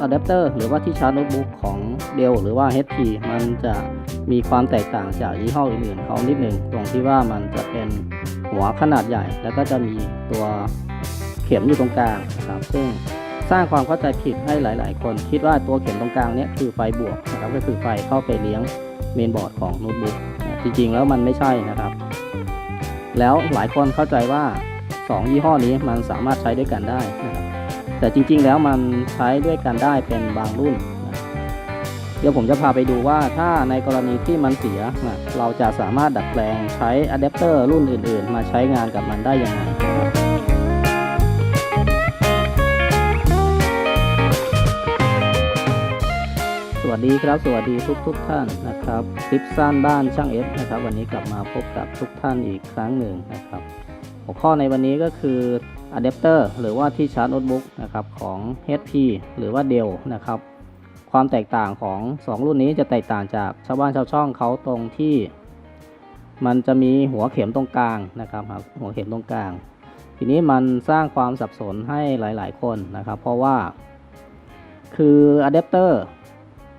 อะแดปเตอร์หรือว่าที่ชาร์จโน้ตบุ๊กของ Dell หรือว่า HP มันจะมีความแตกต่างจากยี่ห้ออื่นๆเขานิดหนึ่งตรงที่ว่ามันจะเป็นหัวขนาดใหญ่ แล้วก็จะมีตัวเข็มอยู่ตรงกลางนะครับซึ่งสร้างความเข้าใจผิดให้หลาย ๆ คนคิดว่าตัวเข็มตรงกลางเนี้ยคือไฟบวกนะครับก็คือไฟเข้าไปเลี้ยงเมนบอร์ดของโน้ตบุ๊กจริง ๆ แล้วมันไม่ใช่นะครับ แล้วหลายคนเข้าใจว่า 2 ยี่ห้อนี้มันสามารถใช้ด้วยกันได้นะครับ แต่จริงๆแล้วมันใช้ด้วยกันได้เป็นบางรุ่นนะเดี๋ยวผมจะพาไปดูว่าถ้าในกรณีที่มันเสียนะเราจะสามารถดัดแปลงใช้อะแดปเตอร์รุ่นอื่นๆ มาใช้งานกับมันได้ยังไงสวัสดีครับ สวัสดีทุกทุกๆท่านนะครับคลิปสั้นบ้านช่างเอฟนะครับวันนี้กลับมาพบกับทุกท่านอีกครั้งหนึ่งนะครับ หัวข้อในวันนี้ก็คือ อะแดปเตอร์หรือว่าที่ชาร์จโน้ตบุ๊กนะครับของ HP หรือว่า Dell นะครับความแตกต่างของ 2 รุ่นนี้จะแตกต่างจากชาวบ้านชาวช่องเขาตรงที่ มันจะมีหัวเข็มตรงกลางนะครับครับหัวเข็มตรงกลาง ทีนี้มันสร้างความสับสนให้หลายๆ คนนะครับ เพราะว่า คืออะแดปเตอร์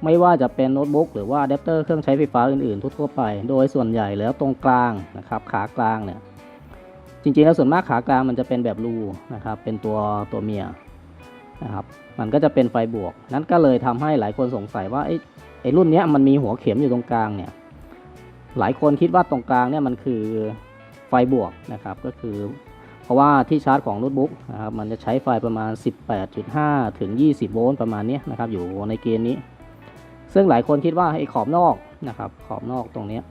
ไม่ว่าจะเป็นโน้ตบุ๊กหรือว่าอะแดปเตอร์เครื่องใช้ไฟฟ้าอื่นๆ ทั่วๆไป โดยส่วนใหญ่แล้วตรงกลางนะครับขากลางเนี่ย จริงๆแล้วส่วนมากขากลางมันจะเป็นแบบรูนะครับ เป็นตัวตัวเมียนะครับ มันก็จะเป็นไฟบวก นั้นก็เลยทำให้หลายคนสงสัยว่าไอ้ไอ้รุ่นเนี้ยมันมีหัวเข็มอยู่ตรงกลางเนี่ย หลายคนคิดว่าตรงกลางเนี่ยมันคือไฟบวกนะครับ ก็คือ เพราะว่าที่ชาร์จของโน้ตบุ๊กนะครับ มันจะใช้ไฟประมาณ 18.5 ถึง 20 โวลต์ประมาณนี้นะครับ อยู่ในเกณฑ์นี้ ซึ่งหลายคนคิดว่าไอ้ขอบนอกนะครับ ขอบนอกตรงเนี้ย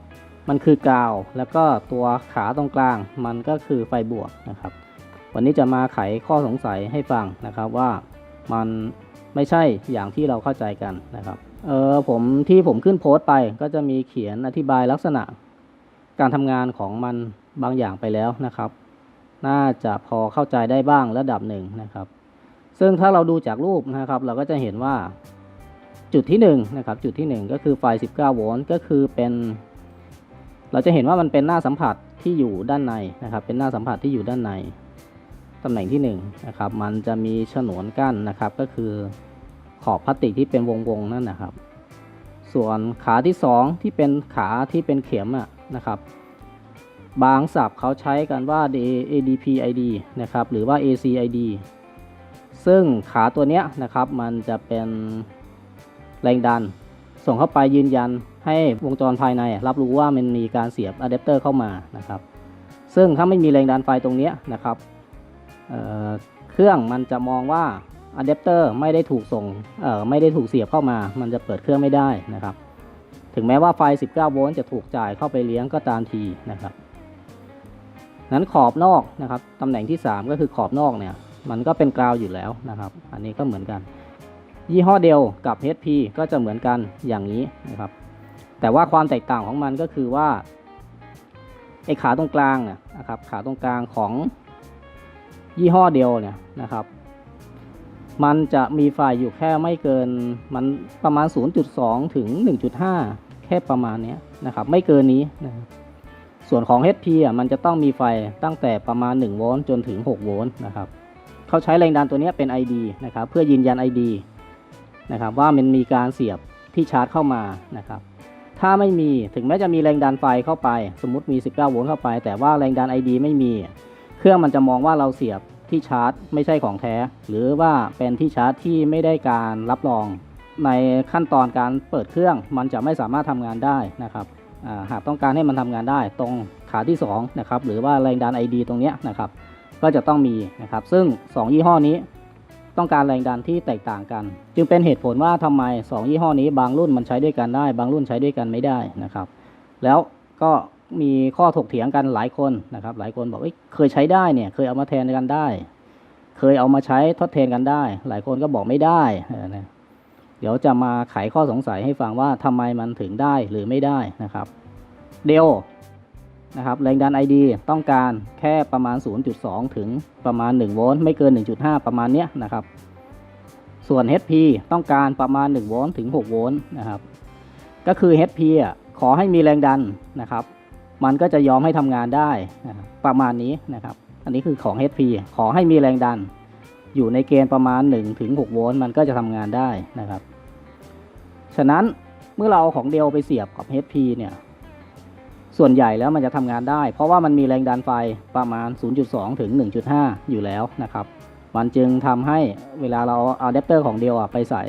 มันคือกาว แล้วก็ตัวขาตรงกลาง มันก็คือไฟบวกนะครับ วันนี้จะมาไขข้อสงสัยให้ฟังนะครับว่ามันไม่ใช่อย่างที่เราเข้าใจกันนะครับ เออผมที่ผมขึ้นโพสต์ไปก็จะมีเขียนอธิบายลักษณะ การทำงานของมันบางอย่างไปแล้วนะครับ น่าจะพอเข้าใจได้บ้างระดับหนึ่งนะครับ ซึ่งถ้าเราดูจากรูปนะครับ เราก็จะเห็นว่าจุดที่หนึ่งนะครับจุดที่หนึ่งก็คือไฟ 19 โวลต์ก็คือเป็น เราจะเห็นว่ามันเป็นหน้าสัมผัสที่อยู่ด้านในนะครับ เป็นหน้าสัมผัสที่อยู่ด้านในตำแหน่งที่1นงนะครับ มันจะมีฉนวนกั้นนะครับ ก็คือขอบพลาสติกที่เป็นวงๆนั่นนะครับ ส่วนขาที่ 2 ที่เป็นขาที่เป็นเข็มอะนะครับ บางศัพท์เขาใช้กันว่า ADPID นะครับ หรือว่า ACID ซึ่งขาตัวเนี้ยนะครับ มันจะเป็นแรงดัน ส่งเข้าไปยืนยัน ให้วงจรภายในรับรู้ว่ามันมีการเสียบอะแดปเตอร์เข้ามานะครับ ซึ่งถ้าไม่มีแรงดันไฟตรงนี้นะครับเเครื่องมันจะมองว่าอะแดปเตอร์ไม่ได้ถูกส่งไม่ได้ถูกเสียบเข้ามา มันจะเปิดเครื่องไม่ได้นะครับ ถึงแม้ว่าไฟ 19 โวลต์จะถูกจ่ายเข้าไปเลี้ยงก็ตามทีนะครับ นั้นขอบนอกนะครับตำแหน่งที่ 3 ก็คือขอบนอกเนี่ย มันก็เป็นกราวอยู่แล้วนะครับ อันนี้ก็เหมือนกัน ยี่ห้อเดียวกับ HP ก็จะเหมือนกันอย่างนี้นะครับ แต่ว่าความแตกต่างของมันก็คือว่าไอ้ขาตรงกลางนะครับขาตรงกลางของยี่ห้อเดียวเนี่ยนะครับ มันจะมีไฟอยู่แค่ไม่เกินมันประมาณ 0.2 ถึง 1.5 แค่ประมาณนี้นะครับ ไม่เกินนี้นะครับส่วนของ HP อะมันจะต้องมีไฟตั้งแต่ประมาณ 1 โวลต์จนถึง 6 โวลต์นะครับเขาใช้แรงดันตัวนี้เป็น ID นะครับ เพื่อยืนยัน ID นะครับ ว่ามันมีการเสียบที่ชาร์จเข้ามานะครับ ถ้าไม่มีถึงแม้จะมีแรงดันไฟเข้าไป สมมุติมี 19 โวลต์เข้าไป แต่ว่าแรงดัน ID ไม่มี เครื่องมันจะมองว่าเราเสียบที่ชาร์จ ไม่ใช่ของแท้ หรือว่าเป็นที่ชาร์จที่ไม่ได้การรับรอง ในขั้นตอนการเปิดเครื่องมันจะไม่สามารถทำงานได้นะครับาหากต้องการให้มันทำงานได้ตรงขาที่2นะครับหรือว่าแรงดัน ID ตรงนี้นะครับก็จะต้องมีนะครับซึ่ง 2 ยี่ห้อนี้ ต้องการแรงดันที่แตกต่างกัน จึงเป็นเหตุผลว่าทำไม 2 ยี่ห้อนี้บางรุ่นมันใช้ด้วยกันได้ บางรุ่นใช้ด้วยกันไม่ได้นะครับ แล้วก็มีข้อถกเถียงกันหลายคนนะครับ หลายคนบอกเอเคยใช้ได้เนี่ยเคยเอามาแทนกันได้ เคยเอามาใช้ทดแทนกันได้ หลายคนก็บอกไม่ได้เออนะเดี๋ยวจะมาไขข้อสงสัยให้ฟังว่าทำไมมันถึงได้หรือไม่ได้นะครับ เดล นะครับแรงดัน ID ต้องการแค่ประมาณ 0.2 ถึงประมาณ 1 โวลต์ไม่เกิน 1.5 ประมาณเนี้ยนะครับ ส่วน HP ต้องการประมาณ 1 โวลต์ถึง 6 โวลต์นะครับ ก็คือ HP อะขอให้มีแรงดันนะครับ มันก็จะยอมให้ทำงานได้นะครับประมาณนี้นะครับ อันนี้คือของ HP ขอให้มีแรงดัน อยู่ในเกณฑ์ประมาณ1ถึง6โวลต์มันก็จะทำงานได้นะครับ ฉะนั้นเมื่อเราเอาของเดลไปเสียบกับ HP เนี่ย ส่วนใหญ่แล้วมันจะทำงานได้ เพราะว่ามันมีแรงดันไฟประมาณ 0.2 ถึง 1.5 อยู่แล้วนะครับ มันจึงทำให้เวลาเราเอาอะแดปเตอร์ของเดลอะไปใส่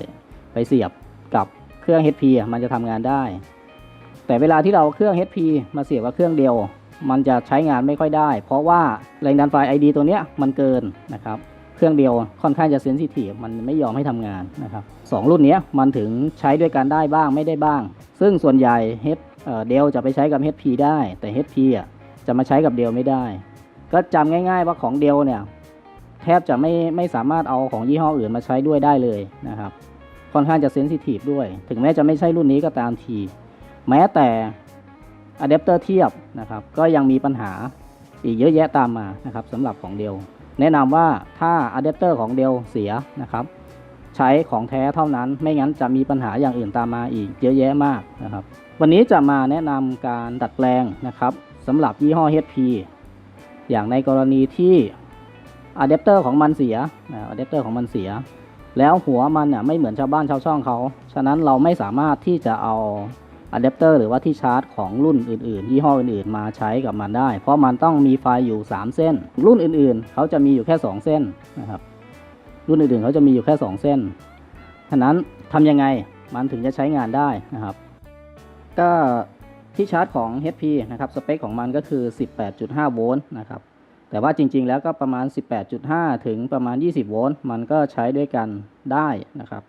ไปเสียบกับเครื่อง HP มันจะทำงานได้ แต่เวลาที่เราเครื่อง HP มาเสียบกับเครื่องเดียว มันจะใช้งานไม่ค่อยได้ เพราะว่าแรงดันไฟ ID ตัวเนี้ยมันเกินนะครับเครื่องเดียวค่อนข้างจะเซนซิทีฟมันไม่ยอมให้ทำงานนะครับสองรุ่นนี้มันถึงใช้ด้วยกันได้บ้างไม่ได้บ้าง ซึ่งส่วนใหญ่ H เดลจะไปใช้กับ HP ได้ แต่ HP อะจะมาใช้กับเดลไม่ได้ ก็จำง่ายๆว่าของเดลเนี่ยแทบจะไม่ไม่สามารถเอาของยี่ห้ออื่นมาใช้ด้วยได้เลยนะครับ ค่อนข้างจะเซนซิทีฟด้วย ถึงแม้จะไม่ใช่รุ่นนี้ก็ตามที แม้แต่อะแดปเตอร์เทียบนะครับก็ยังมีปัญหาอีกเยอะแยะตามมานะครับสำหรับของเดลแนะนำว่าถ้าอะแดปเตอร์ของเดลเสียนะครับ ใช้ของแท้เท่านั้นไม่งั้นจะมีปัญหาอย่างอื่นตามมาอีกเยอะแยะมากนะครับ วันนี้จะมาแนะนำการดัดแปลงนะครับสำหรับยี่ห้อ HP อย่างในกรณีที่อะแดปเตอร์ของมันเสียอะแดปเตอร์ของมันเสีย แล้วหัวมันเนี่ยไม่เหมือนชาวบ้านชาวช่องเขา ฉะนั้นเราไม่สามารถที่จะเอาอะแดปเตอร์หรือว่าที่ชาร์จของรุ่นอื่นๆ ยี่ห้ออื่นๆ มาใช้กับมันได้ เพราะมันต้องมีไฟอยู่ 3 เส้น รุ่นอื่นๆ เขาจะมีอยู่แค่ 2 เส้นนะครับรุ่นอื่นๆเขาจะมีอยู่แค่ 2 เส้นฉะนั้นทำยังไงมันถึงจะใช้งานได้นะครับ ก็ที่ชาร์จของ HP นะครับสเปคของมันก็คือ 18.5 โวลต์นะครับแต่ว่าจริงๆ แล้วก็ประมาณ 18.5 ถึงประมาณ 20 โวลต์มันก็ใช้ด้วยกันได้นะครับ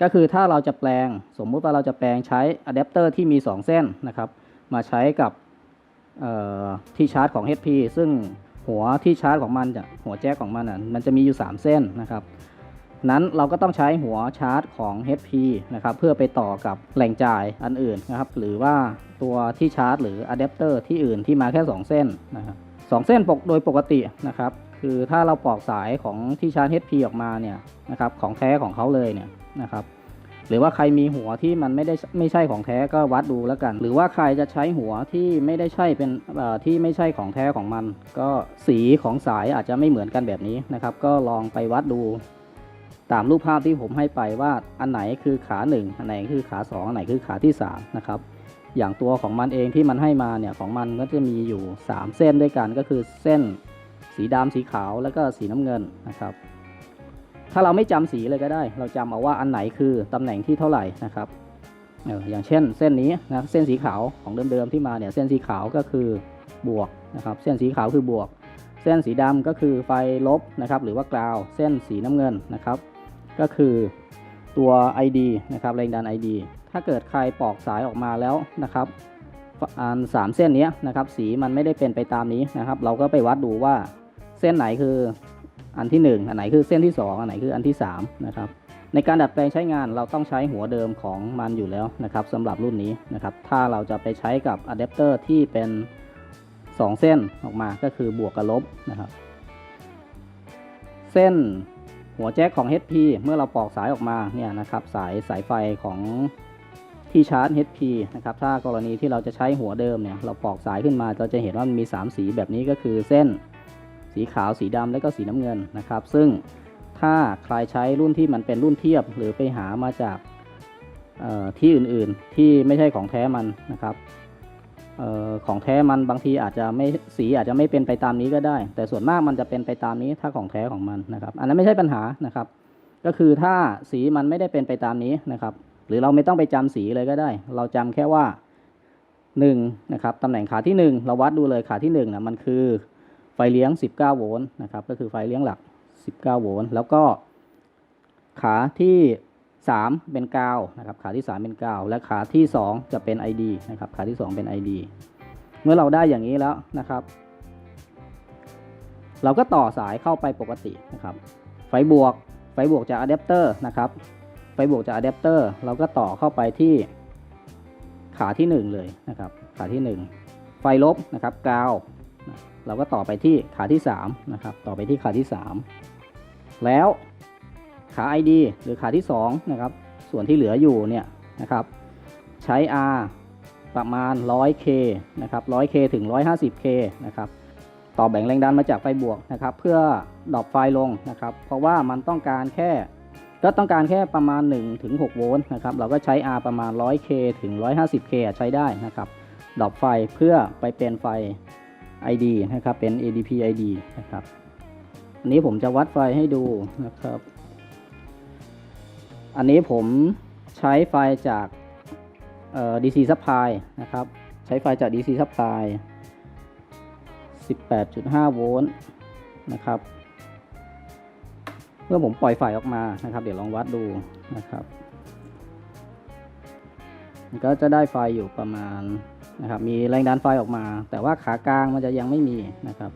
ก็คือถ้าเราจะแปลงสมมุติว่าเราจะแปลงใช้อะแดปเตอร์ที่มี 2 เส้นนะครับ มาใช้กับที่ชาร์จของ HP ซึ่งหัวที่ชาร์จของมันจะหัวแจ็คของมันอะมันจะมีอยู่ 3 เส้นนะครับ นั้นเราก็ต้องใช้หัวชาร์จของ HP นะครับเพื่อไปต่อกับแหล่งจ่ายอันอื่นนะครับหรือว่าตัวที่ชาร์จ หรืออะแดปเตอร์ที่อื่นที่มาแค่ 2 เส้นนะครับสองเส้นปกโดยปกตินะครับคือถ้าเราปอกสายของที่ชาร์จ HP ออกมาเนี่ยนะครับของแท้ของเขาเลยเนี่ยนะครับหรือว่าใครมีหัวที่มันไม่ได้ไม่ใช่ของแท้ก็วัดดูแล้วกัน หรือว่าใครจะใช้หัวที่ไม่ได้ใช่เป็นที่ไม่ใช่ของแท้ของมัน ก็สีของสายอาจจะไม่เหมือนกันแบบนี้นะครับ ก็ลองไปวัดดู ตามรูปภาพที่ผมให้ไปว่าอันไหนคือขา 1 อันไหนคือขา 2 อันไหนคือขาที่3นะครับอย่างตัวของมันเองที่มันให้มาเนี่ยของมันก็จะมีอยู่ 3 เส้นด้วยกันก็คือเส้นสีดำสีขาวแล้วก็สีน้ำเงินนะครับ ถ้าเราไม่จำสีเลยก็ได้ เราจำเอาว่าอันไหนคือตำแหน่งที่เท่าไหร่นะครับเอออย่างเช่นเส้นนี้นะเส้นสีขาวของเดิมๆที่มาเนี่ยเส้นสีขาวก็คือบวกนะครับเส้นสีขาวคือบวก เส้นสีดำก็คือไฟลบนะครับหรือว่ากราว เส้นสีน้ำเงินนะครับ ก็คือตัว ID นะครับแรงดัน ID ถ้าเกิดใครปอกสายออกมาแล้วนะครับอันสามเส้นนี้นะครับสีมันไม่ได้เป็นไปตามนี้นะครับ เราก็ไปวัดดูว่าเส้นไหนคืออันที่ 1 อันไหนคือเส้นที่ 2 อันไหนคืออันที่3นะครับในการดัดแปลงใช้งานเราต้องใช้หัวเดิมของมันอยู่แล้วนะครับสำหรับรุ่นนี้นะครับถ้าเราจะไปใช้กับอะแดปเตอร์ที่เป็น 2 เส้นออกมาก็คือบวกกับลบนะครับ เส้น หัวแจ็คของ HP เมื่อเราปอกสายออกมาเนี่ยนะครับสายสายไฟของที่ชาร์จ HP นะครับถ้ากรณีที่เราจะใช้หัวเดิมเนี่ยเราปอกสายขึ้นมาเราจะเห็นว่ามันมี 3 สีแบบนี้ก็คือเส้น สีขาวสีดำและก็สีน้ำเงินนะครับ ซึ่งถ้าใครใช้รุ่นที่มันเป็นรุ่นเทียบหรือไปหามาจากที่อื่นๆที่ไม่ใช่ของแท้มันนะครับ ของแท้มันบางทีอาจจะไม่สีอาจจะไม่เป็นไปตามนี้ก็ได้ แต่ส่วนมากมันจะเป็นไปตามนี้ถ้าของแท้ของมันนะครับ อันนั้นไม่ใช่ปัญหานะครับ ก็คือถ้าสีมันไม่ได้เป็นไปตามนี้นะครับ หรือเราไม่ต้องไปจำสีเลยก็ได้ เราจำแค่ว่า1นะครับตำแหน่งขาที่ 1 เราวัดดูเลยขาที่1นะมันคือไฟเลี้ยง 19 โวลต์นะครับก็คือไฟเลี้ยงหลัก 19 โวลต์แล้วก็ขาที่ 3 เป็นกาวนะครับขาที่ 3 เป็นกาว และขาที่ 2 จะเป็น ID นะครับขาที่ 2 เป็น ID เมื่อเราได้อย่างนี้แล้วนะครับ เราก็ต่อสายเข้าไปปกตินะครับ ไฟบวก ไฟบวกจากอะแดปเตอร์นะครับ ไฟบวกจากอะแดปเตอร์เราก็ต่อเข้าไปที่ขาที่ 1 เลยนะครับ ขาที่ 1 ไฟลบนะครับกาว เราก็ต่อไปที่ขาที่3นะครับ ต่อไปที่ขาที่ 3 แล้ว ขา ID หรือขาที่2นะครับส่วนที่เหลืออยู่เนี่ยนะครับใช้ R ประมาณ 100K นะครับ 100K ถึง 150K นะครับต่อแบ่งแรงดันมาจากไฟบวกนะครับเพื่อดรอปไฟลงนะครับเพราะว่ามันต้องการแค่ก็ต้องการแค่ประมาณ1ถึง6โวลต์นะครับเราก็ใช้ R ประมาณ 100K ถึง 150K ใช้ได้นะครับดรอปไฟเพื่อไปเป็นไฟ ID นะครับเป็น ADP ID นะครับอันนี้ผมจะวัดไฟให้ดูนะครับ อันนี้ผมใช้ไฟจากเอ่อ DC supply นะครับ ใช้ไฟจาก DC supply 18.5 โวลต์นะครับ เมื่อผมปล่อยไฟออกมานะครับ เดี๋ยวลองวัดดูนะครับ มันก็จะได้ไฟอยู่ประมาณนะครับ มีแรงดันไฟออกมา แต่ว่าขากลางมันจะยังไม่มีนะครับ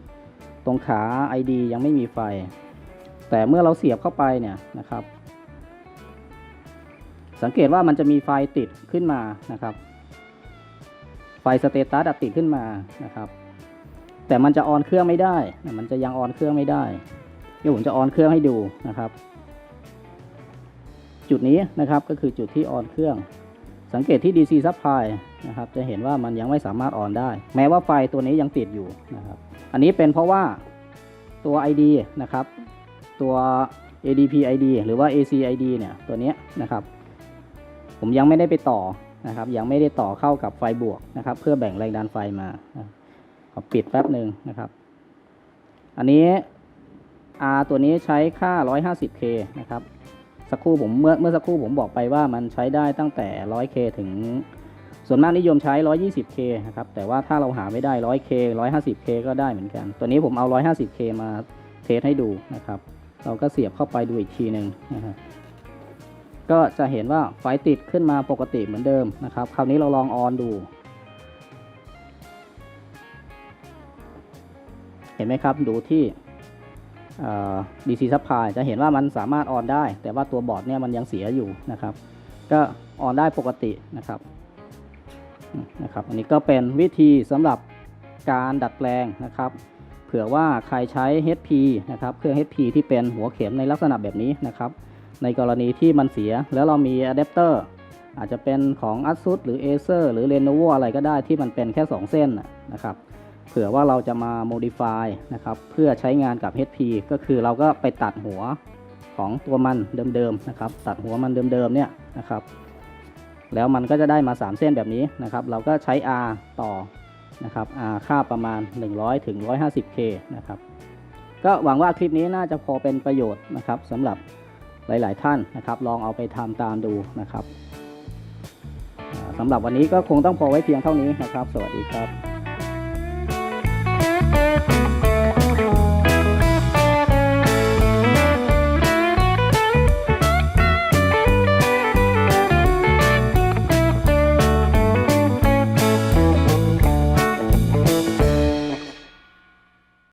ตรงขา ID ยังไม่มีไฟ แต่เมื่อเราเสียบเข้าไปเนี่ยนะครับ สังเกตว่ามันจะมีไฟติดขึ้นมานะครับ ไฟสเตตัสติดขึ้นมานะครับ แต่มันจะออนเครื่องไม่ได้นะมันจะยังออนเครื่องไม่ได้เดี๋ยวผมจะออนเครื่องให้ดูนะครับ จุดนี้นะครับก็คือจุดที่ออนเครื่อง สังเกตที่ DC supply นะครับ จะเห็นว่ามันยังไม่สามารถออนได้ แม้ว่าไฟตัวนี้ยังติดอยู่นะครับ อันนี้เป็นเพราะว่าตัว ID นะครับ ตัว ADP ID หรือว่า AC ID เนี่ยตัวเนี้ยนะครับ ผมยังไม่ได้ไปต่อนะครับ ยังไม่ได้ต่อเข้ากับไฟบวกนะครับ เพื่อแบ่งแรงดันไฟมาขอปิดแป๊บหนึ่งนะครับ อันนี้ R ตัวนี้ใช้ค่า 150K นะครับสักครู่ผมเมื่อเมื่อสักครู่ผมบอกไปว่ามันใช้ได้ตั้งแต่ 100K ถึง ส่วนมากนิยมใช้ 120K นะครับ แต่ว่าถ้าเราหาไม่ได้ 100K 150K ก็ได้เหมือนกัน ตัวนี้ผมเอา 150K มาเทสให้ดูนะครับ เราก็เสียบเข้าไปดูอีกทีหนึ่งนะครับ ก็จะเห็นว่าไฟติดขึ้นมาปกติเหมือนเดิมนะครับ คราวนี้เราลองออนดู เห็นไหมครับดูที่ DC supply จะเห็นว่ามันสามารถออนได้ แต่ว่าตัวบอร์ดเนี่ยมันยังเสียอยู่นะครับ ก็ออนได้ปกตินะครับนะครับ อันนี้ก็เป็นวิธีสำหรับการดัดแปลงนะครับ เผื่อว่าใครใช้ HP นะครับ เครื่อง HP ที่เป็นหัวเข็มในลักษณะแบบนี้นะครับ ในกรณีที่มันเสีย แล้วเรามีอะแดปเตอร์อาจจะเป็นของ ASUS หรือ Acer หรือ Lenovo อะไรก็ได้ที่มันเป็นแค่ 2 เส้นนะนะครับเผื่อว่าเราจะมา modify นะครับเพื่อใช้งานกับ HP ก็คือเราก็ไปตัดหัวของตัวมันเดิมๆนะครับตัดหัวมันเดิมๆเนี่ยนะครับแล้วมันก็จะได้มา 3 เส้นแบบนี้นะครับเราก็ใช้ R ต่อนะครับ R ค่าประมาณ 100ถึง 150K นะครับก็หวังว่าคลิปนี้น่าจะพอเป็นประโยชน์นะครับสำหรับ หลาย ๆ ท่านนะครับ ลองเอาไปทำตามดูนะครับสำหรับวันนี้ก็คงต้องพอไว้เพียงเท่านี้นะครับ สวัสดีครับ